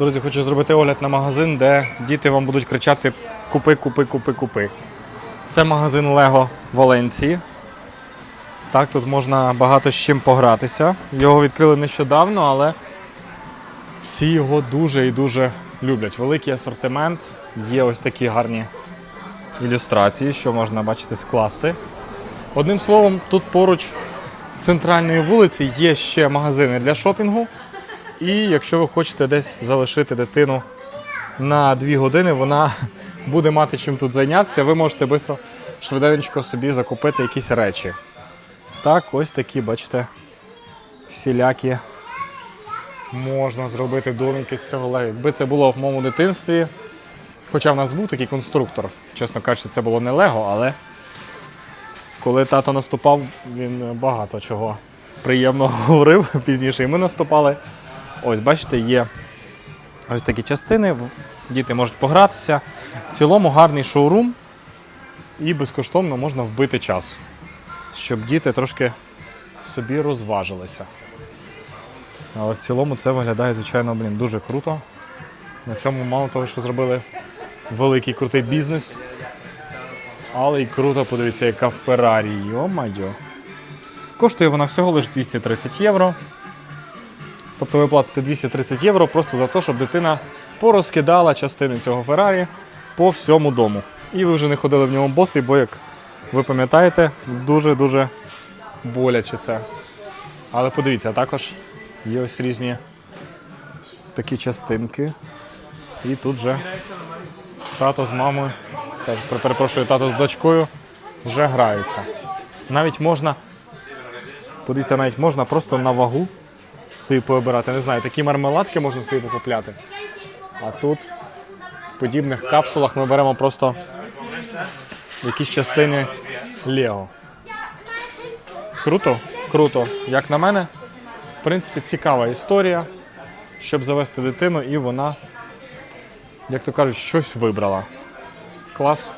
Друзі, хочу зробити огляд на магазин, де діти вам будуть кричати Купи, купи, купи, купи. Це магазин Лего Валенції. Так, тут можна багато з чим погратися. Його відкрили нещодавно, але всі його дуже і дуже люблять. Великий асортимент, є ось такі гарні ілюстрації, що можна бачити, скласти. Одним словом, тут поруч центральної вулиці є ще магазини для шопінгу. І якщо ви хочете десь залишити дитину на 2 години, вона буде мати чим тут зайнятися, ви можете швидко, швиденько собі закупити якісь речі. Так, ось такі, бачите, всілякі можна зробити домики з цього лего. Якби це було в моєму дитинстві, хоча в нас був такий конструктор, чесно кажучи, це було не лего, але коли тато наступав, він багато чого приємного говорив пізніше. І ми наступали. Ось, бачите, є ось такі частини. Діти можуть погратися. В цілому гарний шоурум і безкоштовно можна вбити час, щоб діти трошки собі розважилися. Але в цілому це виглядає, звичайно, блін, дуже круто. На цьому мало того, що зробили великий крутий бізнес. Але й круто, подивіться, яка Феррарі. Йо-майо. Коштує вона всього лише 230 євро. Тобто ви платите 230 євро просто за те, щоб дитина порозкидала частини цього Феррарі по всьому дому. І ви вже не ходили в ньому босий, бо, як ви пам'ятаєте, дуже-дуже боляче це. Але подивіться, також є ось різні такі частинки. І тут же тато з мамою, так, перепрошую, тато з дочкою вже граються. Навіть можна, подивіться, навіть можна просто на вагу собі пообирати. Не знаю, такі мармеладки можна собі покупляти. А тут в подібних капсулах ми беремо просто якісь частини Лего. Круто, круто. Як на мене, в принципі, цікава історія, щоб завести дитину, і вона, як то кажуть, щось вибрала. Клас.